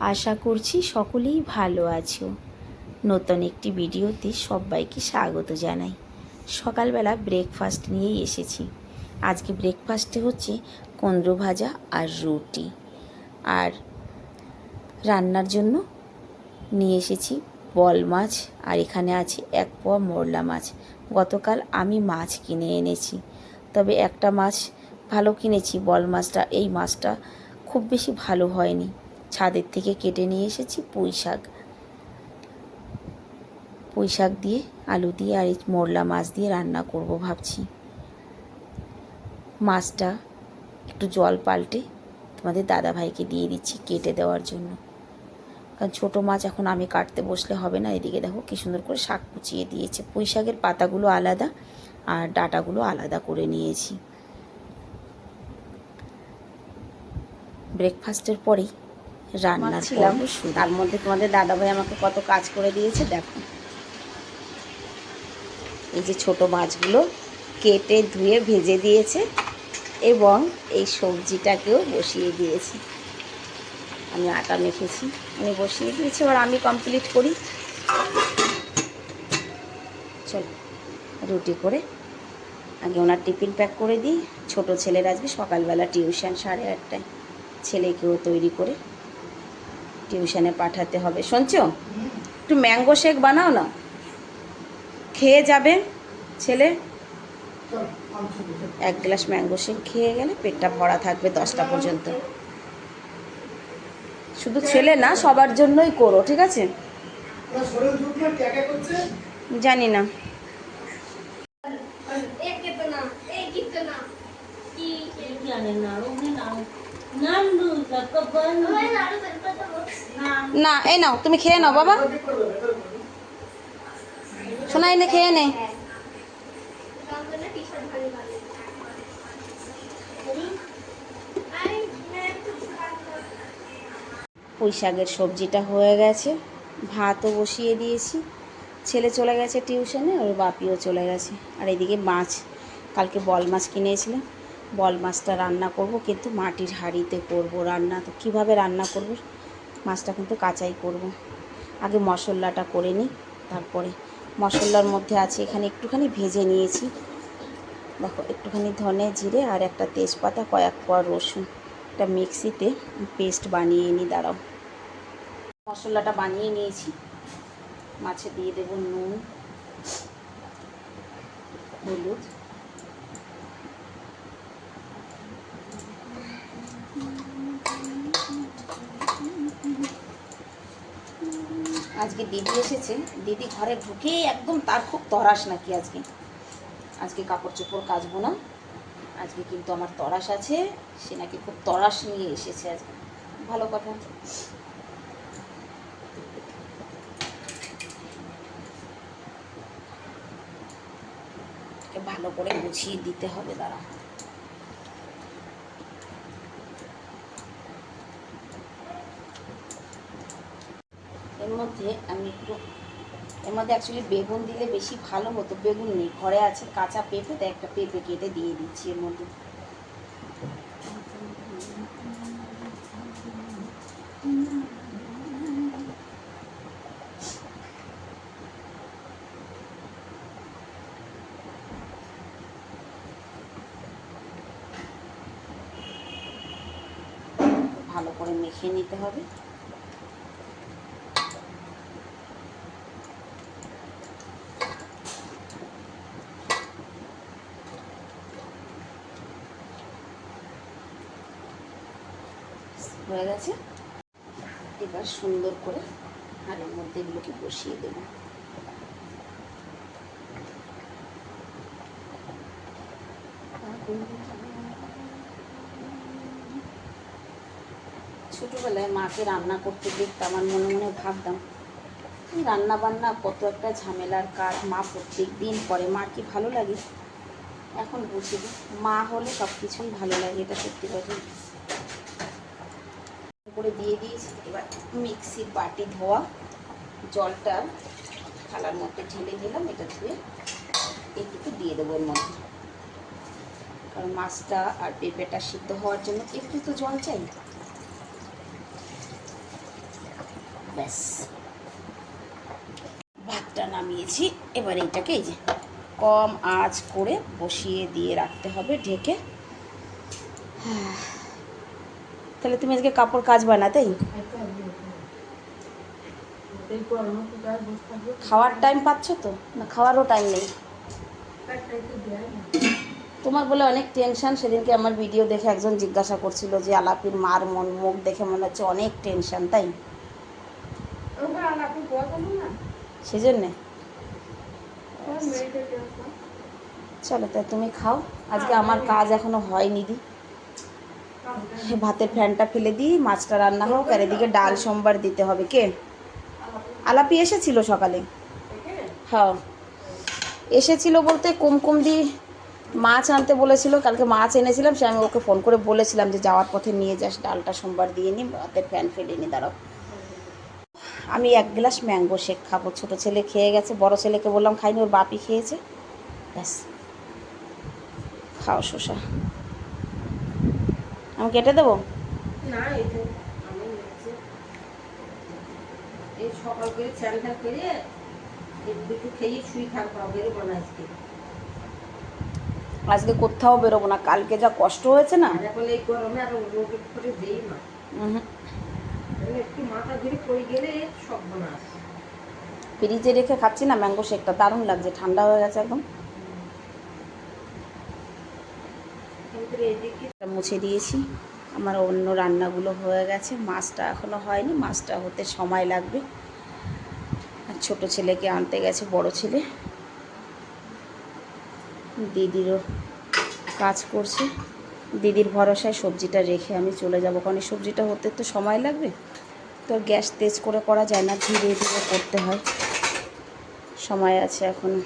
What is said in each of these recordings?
আশা করছি সকলেই ভালো আছো। নতুন একটি ভিডিওতে সবাইকে স্বাগত জানাই। সকালবেলা ব্রেকফাস্ট নিয়েই এসেছি। আজকে ব্রেকফাস্টে হচ্ছে কুমড়ো ভাজা আর রুটি। আর রান্নার জন্য নিয়ে এসেছি বল মাছ, আর এখানে আছে এক পোয়া মোরলা মাছ। গতকাল আমি মাছ কিনে এনেছি। তবে একটা মাছ ভালো কিনেছি, বল মাছটা, এই মাছটা খুব বেশি ভালো হয়নি। ছাদের থেকে কেটে নিয়ে এসেছি পুঁই শাক। পুঁই শাক দিয়ে আলু দিয়ে আর এই মোরলা মাছ দিয়ে রান্না করব ভাবছি। মাছটা একটু জল পাল্টে তোমাদের দাদা ভাইকে দিয়ে দিচ্ছি কেটে দেওয়ার জন্য। কারণ ছোটো মাছ এখন আমি কাটতে বসলে হবে না, এদিকে দেখো কি সুন্দর করে শাক কুচিয়ে দিয়েছে। পুঁই শাকের পাতাগুলো আলাদা আর ডাটাগুলো আলাদা করে নিয়েছি। ব্রেকফাস্টের পরেই রান্নার ছিলাম। তার মধ্যে তোমাদের দাদাভাই আমাকে কত কাজ করে দিয়েছে দেখো। এই যে ছোট মাছগুলো কেটে ধুয়ে ভেজে দিয়েছে এবং এই সবজিটাকেও বসিয়ে দিয়েছে। আমি আটা মেখেছি। উনি বসিয়ে দিয়েছে এবার আমি কমপ্লিট করি। চলো রুটি করে আগে ওনার টিফিন প্যাক করে দিই। ছোট ছেলের আজকে সকালবেলা টিউশন সাড়ে আটটায়। ছেলেকেও তৈরি করে টিউশনে পাঠাতে হবে। শুনছো? একটু ম্যাঙ্গো শেক বানাও না? খেয়ে যাবে ছেলে? এক গ্লাস ম্যাঙ্গো শেক খেয়ে গেলে পেটটা ভরা থাকবে দশটা পর্যন্ত। শুধু ছেলে না সবার জন্যই করো ঠিক আছে? জানি না। না এই নাও, তুমি খেয়ে নাও, বাবা। শোনাই নে, খেয়ে নে। পুঁই শাকের সবজিটা হয়ে গেছে, ভাতও বসিয়ে দিয়েছি। ছেলে চলে গেছে টিউশনে, ওর বাপিও চলে গেছে। আর এদিকে মাছ, কালকে বল মাছ কিনেছিলাম। বল মাছটা রান্না করব, কিন্তু মাটির হাঁড়িতে করব রান্না। তো কীভাবে রান্না করব? মাছটা কিন্তু কাঁচাই করব। আগে মশলাটা করে নিই, তারপরে মশলার মধ্যে আছে এখানে একটুখানি ভেজে নিয়েছি। দেখো, একটুখানি ধনে জিরে আর একটা তেজপাতা, কয়েক কোয়া রসুন। একটা মিক্সিতে পেস্ট বানিয়ে নিই, দাঁড়াও। মশলাটা বানিয়ে নিয়েছি। মাছে দিয়ে দেবো নুন, হলুদ। আজকে দিদি এসেছে, দিদি ঘরে ঢুকে একদম তার খুব তরাস নাকি আজকে। আজকে কাপড় চোপড় কাচবো না, আজকে কিন্তু আমার তরাস আছে, সে নাকি খুব তরাস নিয়ে এসেছে আজকে। ভালো কথা। ভালো করে গুছিয়ে দিতে হবে দাঁড়া এর মধ্যে আমি একটু এর মধ্যে অ্যাকচুয়ালি বেগুন দিলে বেশি ভালো হতো বেগুন নেই। ঘরে আছে কাঁচা পেঁপে, তাই একটা পেঁপে কেটে দিয়ে দিচ্ছি এর মধ্যে। ভালো করে মেখে নিতে হবে। হয়ে গেছে। এবার সুন্দর করে হাড়ের মধ্যে এগুলোকে বসিয়ে দেব। ছোটোবেলায় মাকে রান্না করতে দেখতে আমার মনে মনে ভাবতাম রান্না বান্না কত একটা ঝামেলার কাজ, মা প্রত্যেক দিন করে, মা কি ভালো লাগে? এখন বুঝি মা হলে সব কিছুই ভালো লাগে, এটা সত্যি কথা। করে দিয়ে দিয়েছি। এবার মিক্সির বাটি ধোয়া, জলটা থালার মধ্যে ঢেলে দিলাম এটা ধুয়ে একটু দিয়ে দেবো এর মধ্যে। কারণ মাছটা আর পেঁপেটা সিদ্ধ হওয়ার জন্য একটু তো জল চাই। ব্যাস। ভাতটা নামিয়েছি, এবার এইটাকে এই যে কম আঁচ করে বসিয়ে দিয়ে রাখতে হবে, ঢেকে। হ্যাঁ। তাহলে তুমি আজকে কাপড় কাচবা না তাই খাওয়ার টাইম পাচ্ছ তো? না, খাওয়ারও টাইম নেই। তোমার বলে অনেক টেনশন সেদিনকে আমার ভিডিও দেখে একজন জিজ্ঞাসা করছিল যে আলাপির মার মন, মুখ দেখে মনে হচ্ছে অনেক টেনশন তাই? সেই জন্যে চলো তাই তুমি খাও। আজকে আমার কাজ এখনও হয়নি দি। ভাতের ফ্যানটা ফেলে দিই, মাছটা রান্না হোক, আর এদিকে ডাল, সোমবার দিতে হবে, কে? আলাপি এসেছিল সকালে। হ্যাঁ। এসেছিল বলতে কুমকুম কম দি মাছ আনতে বলেছিল, কালকে মাছ এনেছিলাম, সে আমি ওকে ফোন করে বলেছিলাম যে যাওয়ার পথে নিয়ে যাস, ডালটা সোমবার দিয়ে নি, ভাতের ফ্যান ফেলে নি, দাঁড়াও। আমি এক গ্লাস ম্যাঙ্গো শেক খাব, ছোটো ছেলে খেয়ে গেছে, বড় ছেলেকে বললাম, খাইনি, ওর বাপি খেয়েছে? ব্যাস। খাও শোষা আমি কেটে দেবো? না এই সকাল করে করে খেয়ে শুই থাকব বেরোবো না আজকে। আজকে কোথাও বেরোবো না কালকে যা কষ্ট হয়েছে না? আর এখন এই গরমে আর রোগে করে দেই না একটু মাথা ঘুরে পড়ে গেলে সব বানাস। ফ্রিজে রেখে খাচ্ছি না ম্যাঙ্গো শেকটা দারুণ লাগছে ঠান্ডা হয়ে গেছে একদম। মুছে দিয়েছি। আমার অন্য রান্নাগুলো হয়ে গেছে। মাছটা এখনও হয়নি। মাছটা হতে সময় লাগবে। আর ছোটো ছেলেকে আনতে গেছে, বড় ছেলে। দিদিরও কাজ করছে। দিদির ভরসায় সবজিটা রেখে আমি চলে যাব। কারণ সবজিটা হতে তো সময় লাগবে। তো গ্যাস তেজ করে করা যায় না। ধীরে ধীরে করতে হয়। সময় আছে এখন।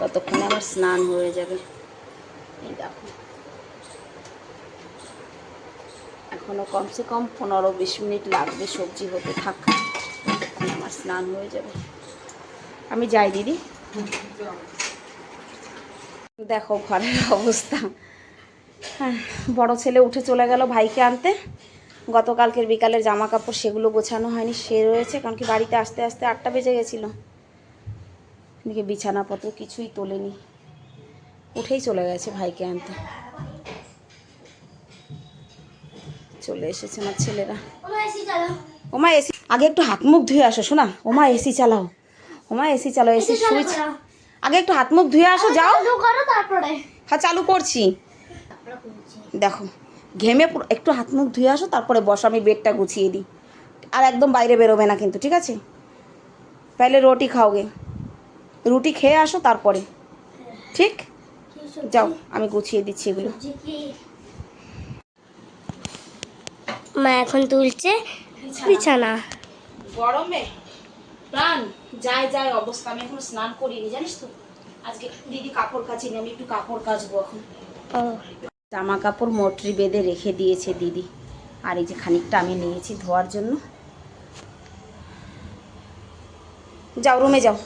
ততক্ষণে আমার স্নান হয়ে যাবে। এই দেখো। এখনও কমসে কম পনেরো বিশ মিনিট লাগবে সবজি হতে থাক। আমার স্নান হয়ে যাবে। আমি যাই, দিদি। দেখো ঘরের অবস্থা। হ্যাঁ বড় ছেলে উঠে চলে গেল ভাইকে আনতে। গতকালকের বিকালের জামা কাপড় সেগুলো গোছানো হয়নি, সে রয়েছে, কারণ কি বাড়িতে আসতে আসতে আটটা বেজে গেছিল। এদিকে বিছানাপত্র কিছুই তোলেনি। উঠেই চলে গেছে ভাইকে আনতে। চলে এসেছে আমার ছেলেরা। ওমা এসি আগে একটু হাত মুখ ধুয়ে আসো শোনা? ওমা এসি চালাও। ওমা এসি চালাও এসি সুইচ আগে একটু হাত মুখ ধুয়ে আসো যাও। হ্যাঁ চালু করছি। দেখো ঘেমে একটু হাত মুখ ধুয়ে আসো তারপরে বসো আমি বেডটা গুছিয়ে দিই। আর একদম বাইরে বেরোবে না কিন্তু ঠিক আছে? তাহলে রুটি খাওগে রুটি খেয়ে আসো তারপরে। ঠিক? যাও আমি গুছিয়ে দিচ্ছি এগুলো। মা এখন তুলছে বিছানা। গরমে? প্রাণ যায় যায় অবস্থা। আমি এখন স্নান করিনি জানিস তো? আজকে দিদি কাপড় কাচিনি আমি একটু কাপড় কাচবো এখন। জামা কাপড় মোটরি বেঁধে রেখে দিয়েছে দিদি। আর এই যে খানিকটা আমি নিয়েছি ধোয়ার জন্য। যাও রুমে যাও।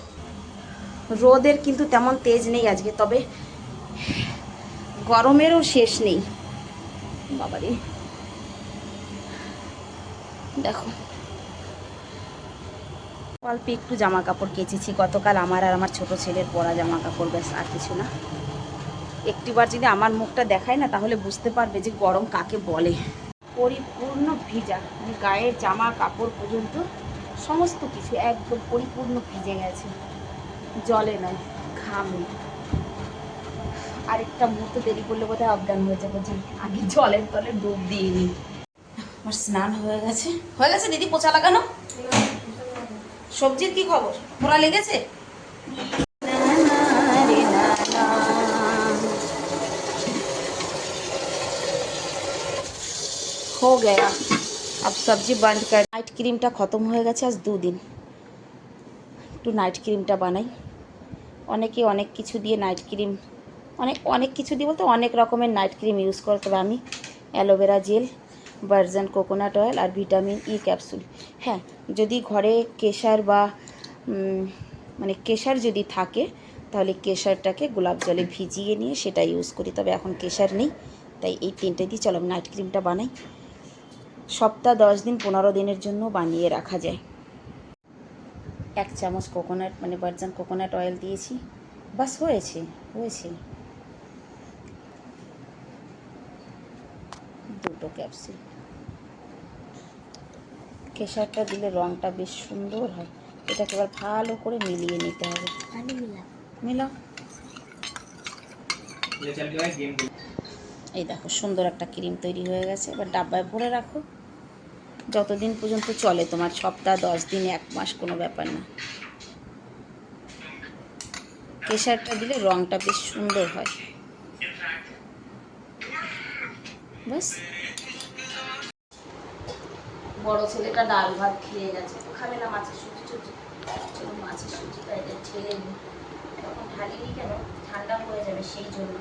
রোদের কিন্তু তেমন তেজ নেই আজকে তবে গরমেরও শেষ নেই। বাবারে। দেখো। অল্প একটু জামা কাপড় কেচেছি। গতকাল আমার আর আমার ছোট ছেলের পরা জামা কাপড় ব্যাস, আর কিছু না। একটিবার যদি আমার মুখটা দেখায় না, তাহলে বুঝতে পারবে যে গরম কাকে বলে। পরিপূর্ণ ভিজা মানে গায়ের জামা কাপড় পর্যন্ত সমস্ত কিছু একদম পরিপূর্ণ ভিজে গেছে। জলে নয়, ঘামে। আরেকটা মুহূর্ত দেরি করলে বোধহয় অজ্ঞান হয়ে যাব। যে আগে জলের তলে ডুব দিয়ে নিই আমার স্নান হয়ে গেছে হয়ে গেছে দিদি পোচা লাগানো সবজির কি খবর পোড়া লেগেছে हो गया अब सब्जी बंद कर নাইট ক্রিমটা খতম হয়ে গেছে আজ দুদিন একটু নাইট ক্রিমটা বানাই অনেকে অনেক কিছু দিয়ে নাইট ক্রিম অনেক অনেক কিছু দিয়ে বলতে অনেক রকমের নাইট ক্রিম ইউজ করে তবে আমি aloe vera jail virgin coconut oil আর ভিটামিন ই ক্যাপসুল। হ্যাঁ যদি ঘরে কেশার বা মানে কেশার যদি থাকে, তাহলে কেশারটাকে গোলাপ জলে ভিজিয়ে নিয়ে সেটা ইউজ করি। তবে এখন কেশার নেই, তাই এই তিনটে দিয়ে চলো আমি নাইট ক্রিমটা বানাই। সপ্তাহ দশ দিন, পনেরো দিনের জন্য বানিয়ে রাখা যায়। এক চামচ কোকোনাট মানে ভার্জান কোকোনাট অয়েল দিয়েছি। বাস হয়েছে হয়েছে। দুটো ক্যাপসিল। কেশারটা দিলে রঙটা বেশ সুন্দর হয়। এটাকে এবার ভালো করে মিলিয়ে নিতে হবে। এই দেখো সুন্দর একটা ক্রিম তৈরি হয়ে গেছে। এবার ডাব্বায় ভরে রাখো। যতদিন পর্যন্ত চলে তোমার সপ্তাহ দশ দিন এক মাস কোনো ব্যাপার না। কেশারটা দিলে রঙটা বেশ সুন্দর হয়। বস বড় ছেলেটা ডাল ভাত খেয়ে গেছে। তো খাবে না মাছের সুজি চুজি চলো মাছের সুজিটা এটা ছেলে তখন ঢালিনি কেন? ঠান্ডা হয়ে যাবে সেই জন্য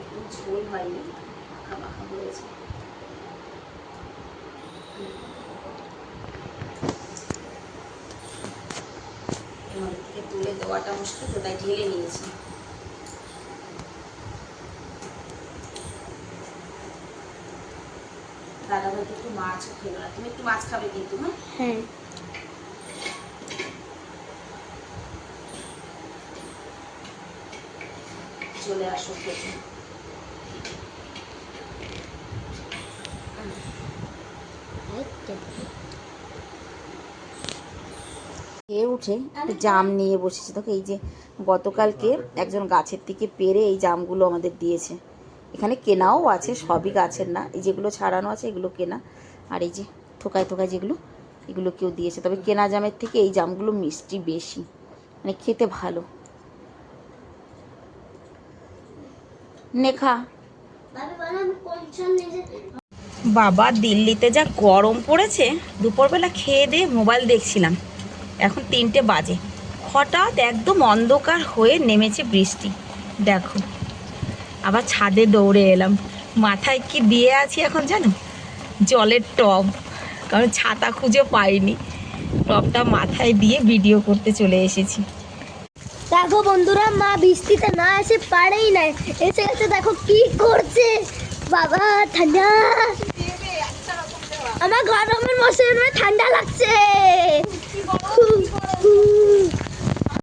একদম ঝোল হয়নি মাখা মাখা হয়েছে আমাদের থেকে তুলে দেওয়াটা মুশকিল তো তাই ঢেলে নিয়েছি। দাদা ভাইকে একটু মাছও খেলো না তুমি একটু মাছ খাবে কিন্তু হ্যাঁ? হ্যাঁ। চলে আসো খেতে। খেয়ে উঠে জাম নিয়ে বসেছি। তোকে এই যে গতকালকে একজন গাছের থেকে পেরে এই জামগুলো আমাদের দিয়েছে। এখানে কেনাও আছে, সবই গাছের না। এই যেগুলো ছাড়ানো আছে, এগুলো কেনা। আর এই যে ঠোকায় ঠোকায় যেগুলো, এগুলো কেউ দিয়েছে। তবে কেনা জামের থেকে এই জামগুলো মিষ্টি বেশি মানে খেতে ভালো। নেখা বাবা, দিল্লিতে যা গরম পড়েছে, দুপুরবেলা খেয়ে দিয়ে মোবাইল দেখছিলাম। এখন তিনটে বাজে। হঠাৎ একদম অন্ধকার হয়ে নেমেছে বৃষ্টি। দেখো, আবার ছাদে দৌড়ে এলাম। মাথায় কি দিয়ে আছি এখন জানো? জলের টব, কারণ ছাতা খুঁজে পাইনি। টবটা মাথায় দিয়ে ভিডিও করতে চলে এসেছি। দেখো বন্ধুরা, মা বৃষ্টিতে না এসে পারেই না এসে গেছে, দেখো কি করছে। বাবা, ঠান্ডা। আমার গরমের মশার ঠান্ডা লাগছে। 你好你过来